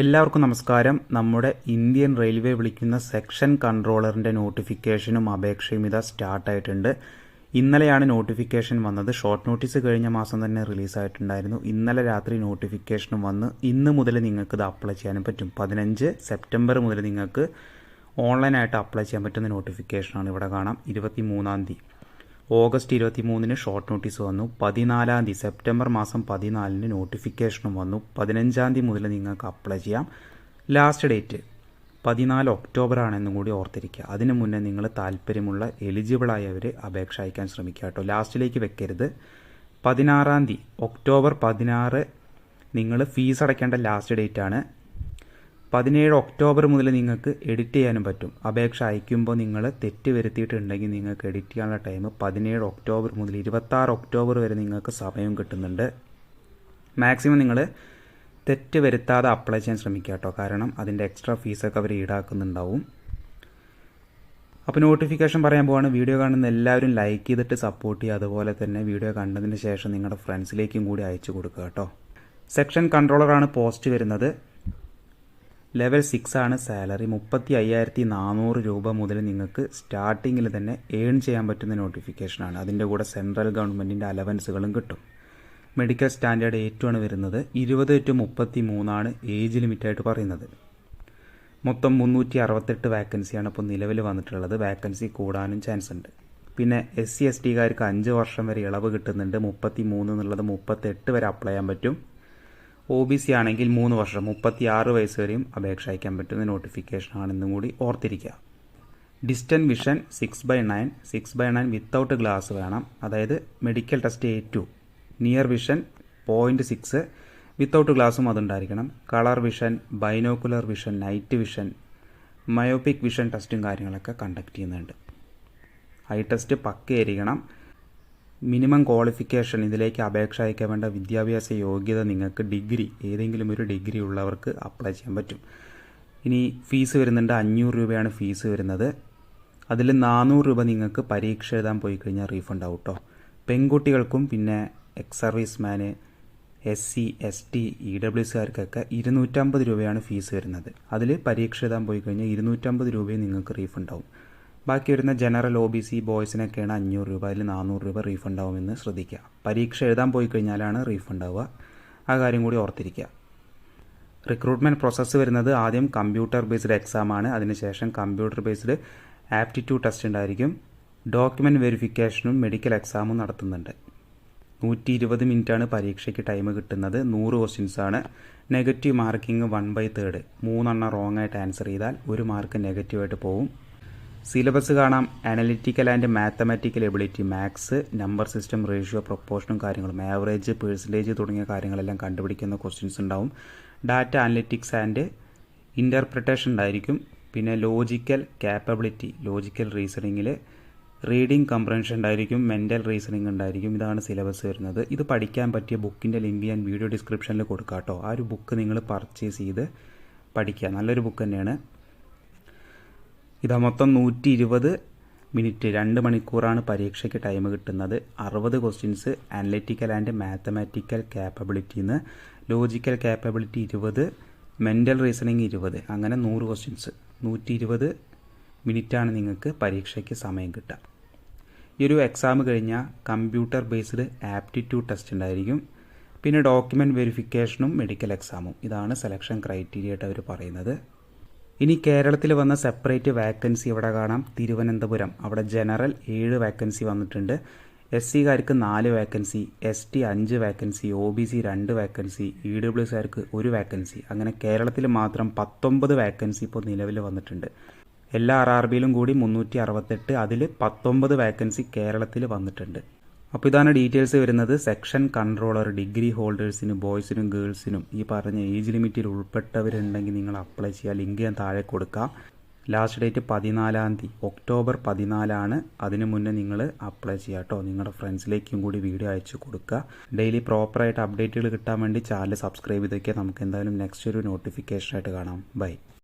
എല്ലാവർക്കും നമസ്കാരം. നമ്മുടെ ഇന്ത്യൻ റെയിൽവേ വിളിക്കുന്ന സെക്ഷൻ കൺട്രോളറിന്റെ നോട്ടിഫിക്കേഷനും അപേക്ഷയും ഇതാ സ്റ്റാർട്ടായിട്ടുണ്ട് ഇന്നലെയാണ് നോട്ടിഫിക്കേഷൻ വന്നത്. ഷോർട്ട് നോട്ടീസ് കഴിഞ്ഞ മാസം തന്നെ റിലീസായിട്ടുണ്ടായിരുന്നു. ഇന്നലെ രാത്രി നോട്ടിഫിക്കേഷനും വന്ന് ഇന്ന് മുതൽ നിങ്ങൾക്ക് ഇത് അപ്ലൈ ചെയ്യാനും പറ്റും. പതിനഞ്ച് സെപ്റ്റംബർ മുതൽ നിങ്ങൾക്ക് ഓൺലൈനായിട്ട് അപ്ലൈ ചെയ്യാൻ പറ്റുന്ന നോട്ടിഫിക്കേഷനാണ് ഇവിടെ കാണാം. ഇരുപത്തി മൂന്നാം തീയതി. ഓഗസ്റ്റ് ഇരുപത്തി മൂന്നിന് ഷോർട്ട് നോട്ടീസ് വന്നു. പതിനാലാം തീയതി സെപ്റ്റംബർ മാസം പതിനാലിന് നോട്ടിഫിക്കേഷനും വന്നു. പതിനഞ്ചാം തീയതി മുതൽ നിങ്ങൾക്ക് അപ്ലൈ ചെയ്യാം. ലാസ്റ്റ് ഡേറ്റ് പതിനാല് ഒക്ടോബർ ആണെന്നും കൂടി ഓർത്തിരിക്കുക. അതിനു മുന്നേ നിങ്ങൾ താല്പര്യമുള്ള എലിജിബിൾ ആയവർ അപേക്ഷ അയക്കാൻ ശ്രമിക്കുക കേട്ടോ. ലാസ്റ്റിലേക്ക് വെക്കരുത്. പതിനാറാം തീയതി ഒക്ടോബർ പതിനാറ് നിങ്ങൾ ഫീസ് അടയ്ക്കേണ്ട ലാസ്റ്റ് ഡേറ്റ് ആണ്. പതിനേഴ് ഒക്ടോബർ മുതൽ നിങ്ങൾക്ക് എഡിറ്റ് ചെയ്യാനും പറ്റും. അപേക്ഷ അയക്കുമ്പോൾ നിങ്ങൾ തെറ്റ് വരുത്തിയിട്ടുണ്ടെങ്കിൽ നിങ്ങൾക്ക് എഡിറ്റ് ചെയ്യാനുള്ള ടൈം പതിനേഴ് ഒക്ടോബർ മുതൽ ഇരുപത്താറ് ഒക്ടോബർ വരെ നിങ്ങൾക്ക് സമയം കിട്ടുന്നുണ്ട്. മാക്സിമം നിങ്ങൾ തെറ്റ് വരുത്താതെ അപ്ലൈ ചെയ്യാൻ ശ്രമിക്കുക കേട്ടോ. കാരണം അതിന്റെ എക്സ്ട്രാ ഫീസൊക്കെ അവർ ഈടാക്കുന്നുണ്ടാവും. അപ്പോൾ നോട്ടിഫിക്കേഷൻ പറയാൻ പോവാണ്. വീഡിയോ കാണുന്ന എല്ലാവരും ലൈക്ക് ചെയ്തിട്ട് സപ്പോർട്ട് ചെയ്യുക. അതുപോലെ തന്നെ വീഡിയോ കണ്ടതിന് ശേഷം നിങ്ങളുടെ ഫ്രണ്ട്സിലേക്കും കൂടി അയച്ചു കൊടുക്കുക കേട്ടോ. സെക്ഷൻ കൺട്രോളറാണ് പോസ്റ്റ് വരുന്നത്. ലെവൽ സിക്സ് ആണ് സാലറി. മുപ്പത്തി അയ്യായിരത്തി നാനൂറ് രൂപ മുതൽ നിങ്ങൾക്ക് സ്റ്റാർട്ടിങ്ങിൽ തന്നെ ഏൺ ചെയ്യാൻ പറ്റുന്ന നോട്ടിഫിക്കേഷനാണ്. അതിന്റെ കൂടെ സെൻട്രൽ ഗവൺമെന്റിന്റെ അലവൻസുകളും കിട്ടും. മെഡിക്കൽ സ്റ്റാൻഡേർഡ് ആണ് വരുന്നത്. ഇരുപത് ടു മുപ്പത്തി മൂന്നാണ് ഏജ് ലിമിറ്റായിട്ട് പറയുന്നത്. മൊത്തം മുന്നൂറ്റി അറുപത്തെട്ട് വാക്കൻസിയാണ് ഇപ്പോൾ നിലവിൽ വന്നിട്ടുള്ളത്. വാക്കൻസി കൂടാനും ചാൻസ് ഉണ്ട് പിന്നെ എസ് സി എസ് ടിക്കാർക്ക് അഞ്ച് വർഷം വരെ ഇളവ് കിട്ടുന്നുണ്ട്. മുപ്പത്തി മൂന്ന് എന്നുള്ളത് മുപ്പത്തെട്ട് വരെ അപ്ലൈ ചെയ്യാൻ പറ്റും. ഒ ബി സി ആണെങ്കിൽ മൂന്ന് വർഷം മുപ്പത്തി ആറ് വയസ്സ് വരെയും അപേക്ഷ അയക്കാൻ പറ്റുന്ന നോട്ടിഫിക്കേഷൻ ആണെന്നും കൂടി ഓർത്തിരിക്കുക. Distant vision six by nine six by nine without glass വേണം. അതായത് medical test A two near vision point six without ഗ്ലാസും അതുണ്ടായിരിക്കണം. Colour vision binocular vision night vision myopic vision ടെസ്റ്റും കാര്യങ്ങളൊക്കെ കണ്ടക്ട് ചെയ്യുന്നുണ്ട്. ഐ ടെസ്റ്റ് പക്കയായിരിക്കണം. മിനിമം ക്വാളിഫിക്കേഷൻ ഇതിലേക്ക് അപേക്ഷ അയക്കാൻ വേണ്ട വിദ്യാഭ്യാസ യോഗ്യത നിങ്ങൾക്ക് ഡിഗ്രി ഏതെങ്കിലും ഒരു ഡിഗ്രി ഉള്ളവർക്ക് അപ്ലൈ ചെയ്യാൻ പറ്റും. ഇനി ഫീസ് വരുന്നുണ്ട് അഞ്ഞൂറ് രൂപയാണ് ഫീസ് വരുന്നത്. അതിൽ നാനൂറ് രൂപ നിങ്ങൾക്ക് പരീക്ഷ എഴുതാൻ പോയി കഴിഞ്ഞാൽ റീഫണ്ട് ആവും കേട്ടോ പെൺകുട്ടികൾക്കും പിന്നെ ex സർവീസ്മാന് S C S T E W സിക്കാർക്കൊക്കെ ഇരുന്നൂറ്റമ്പത് രൂപയാണ് ഫീസ് വരുന്നത്. അതിൽ പരീക്ഷ എഴുതാൻ പോയി കഴിഞ്ഞാൽ ഇരുന്നൂറ്റമ്പത് രൂപയും നിങ്ങൾക്ക് റീഫണ്ട് ആവും. ബാക്കി വരുന്ന ജനറൽ ഒ ബി സി ബോയ്സിനൊക്കെയാണ് അഞ്ഞൂറ് രൂപ അതിൽ നാനൂറ് രൂപ റീഫണ്ട് ആവുമെന്ന് ശ്രദ്ധിക്കുക. പരീക്ഷ എഴുതാൻ പോയി കഴിഞ്ഞാലാണ് റീഫണ്ട് ആവുക ആ കാര്യം കൂടി ഓർത്തിരിക്കുക. റിക്രൂട്ട്മെന്റ് പ്രോസസ്സ് വരുന്നത് ആദ്യം കമ്പ്യൂട്ടർ ബേസ്ഡ് എക്സാം ആണ്. അതിനുശേഷം കമ്പ്യൂട്ടർ ബേസ്ഡ് ആപ്റ്റിറ്റ്യൂഡ് ടെസ്റ്റ് ഉണ്ടായിരിക്കും. ഡോക്യുമെന്റ് വെരിഫിക്കേഷനും മെഡിക്കൽ എക്സാമും നടത്തുന്നുണ്ട്. നൂറ്റി ഇരുപത് മിനിറ്റാണ് പരീക്ഷയ്ക്ക് ടൈം കിട്ടുന്നത്. നൂറ് ആണ്. Negative marking one by third മൂന്നെണ്ണം റോങ് ആയിട്ട് ആൻസർ ചെയ്താൽ ഒരു മാർക്ക് നെഗറ്റീവായിട്ട് പോവും. സിലബസ് കാണാം. Analytical and mathematical ability maths number system ratio പ്രൊപ്പോർഷനും കാര്യങ്ങളും. ആവറേജ് പേഴ്സന്റേജ് തുടങ്ങിയ കാര്യങ്ങളെല്ലാം കണ്ടുപിടിക്കുന്ന ക്വസ്റ്റ്യൻസ് ഉണ്ടാവും. ഡാറ്റ അനലിറ്റിക്സ് ആൻഡ് ഇന്റർപ്രിട്ടേഷൻ ഉണ്ടായിരിക്കും. പിന്നെ ലോജിക്കൽ ക്യാപ്പബിലിറ്റി ലോജിക്കൽ റീസണിങ്ങിൽ റീഡിംഗ് കംപ്രൻഷൻ ഉണ്ടായിരിക്കും. മെന്റൽ റീസണിങ് ഉണ്ടായിരിക്കും. ഇതാണ് സിലബസ് വരുന്നത്. ഇത് പഠിക്കാൻ പറ്റിയ ബുക്കിന്റെ ലിങ്ക് ഞാൻ വീഡിയോ ഡിസ്ക്രിപ്ഷനിൽ കൊടുക്കാം കേട്ടോ. ആ ഒരു ബുക്ക് നിങ്ങൾ പർച്ചേസ് ചെയ്ത് പഠിക്കുക. നല്ലൊരു ബുക്ക് തന്നെയാണ്. ഇതാ മൊത്തം നൂറ്റി ഇരുപത് മിനിറ്റ് രണ്ട് മണിക്കൂറാണ് പരീക്ഷയ്ക്ക് ടൈം കിട്ടുന്നത്. അറുപത് ക്വസ്റ്റ്യൻസ് അനലിറ്റിക്കൽ ആൻഡ് മാത്തമാറ്റിക്കൽ ക്യാപ്പബിലിറ്റിന്ന് ലോജിക്കൽ ക്യാപ്പബിലിറ്റി ഇരുപത് മെന്റൽ റീസണിങ് ഇരുപത്. അങ്ങനെ നൂറ് ക്വസ്റ്റ്യൻസ് നൂറ്റി ഇരുപത് മിനിറ്റാണ് നിങ്ങൾക്ക് പരീക്ഷയ്ക്ക് സമയം കിട്ടുക. ഈ ഒരു എക്സാം കഴിഞ്ഞാൽ കമ്പ്യൂട്ടർ ബേസ്ഡ് ആപ്റ്റിറ്റ്യൂഡ് ടെസ്റ്റ് ഉണ്ടായിരിക്കും. പിന്നെ ഡോക്യുമെന്റ് വെരിഫിക്കേഷനും മെഡിക്കൽ എക്സാമും ഇതാണ് സെലക്ഷൻ ക്രൈറ്റീരിയ ആയിട്ട് അവർ പറയുന്നത്. ഇനി കേരളത്തിൽ വന്ന സെപ്പറേറ്റ് വാക്കൻസി ഇവിടെ കാണാം. തിരുവനന്തപുരം. അവിടെ ജനറൽ ഏഴ് വാക്കൻസി വന്നിട്ടുണ്ട്. എസ് സിക്കാർക്ക് നാല് വാക്കൻസി എസ് ടി അഞ്ച് വാക്കൻസി ഒ ബി സി രണ്ട് വാക്കൻസി ഇ ഡബ്ല്യു സിക്കാർക്ക് ഒരു വാക്കൻസി അങ്ങനെ കേരളത്തിൽ മാത്രം പത്തൊമ്പത് വാക്കൻസി ഇപ്പോൾ നിലവിൽ വന്നിട്ടുണ്ട്. എല്ലാ ആർ ആർ ബിയിലും കൂടി മുന്നൂറ്റി അറുപത്തെട്ട് അതിൽ പത്തൊമ്പത് വാക്കൻസി കേരളത്തിൽ വന്നിട്ടുണ്ട്. അപ്പോൾ ഇതാണ് ഡീറ്റെയിൽസ് വരുന്നത്. സെക്ഷൻ കൺട്രോളർ ഡിഗ്രി ഹോൾഡേഴ്സിനും ബോയ്സിനും ഗേൾസിനും ഈ പറഞ്ഞ ഏജ് ലിമിറ്റിൽ ഉൾപ്പെട്ടവരുണ്ടെങ്കിൽ നിങ്ങൾ അപ്ലൈ ചെയ്യുക. ലിങ്ക് ഞാൻ താഴെ കൊടുക്കാം. ലാസ്റ്റ് ഡേറ്റ് പതിനാലാം തീയതി ഒക്ടോബർ പതിനാലാണ്. അതിനു മുന്നേ നിങ്ങൾ അപ്ലൈ ചെയ്യുക കേട്ടോ. നിങ്ങളുടെ ഫ്രണ്ട്സിലേക്കും കൂടി വീഡിയോ അയച്ചു കൊടുക്കുക. ഡെയിലി പ്രോപ്പറായിട്ട് അപ്ഡേറ്റുകൾ കിട്ടാൻ വേണ്ടി ചാനൽ സബ്സ്ക്രൈബ് ചെയ്തൊക്കെ നമുക്ക് എന്തായാലും നെക്സ്റ്റ് ഒരു നോട്ടിഫിക്കേഷനായിട്ട് കാണാം. ബൈ.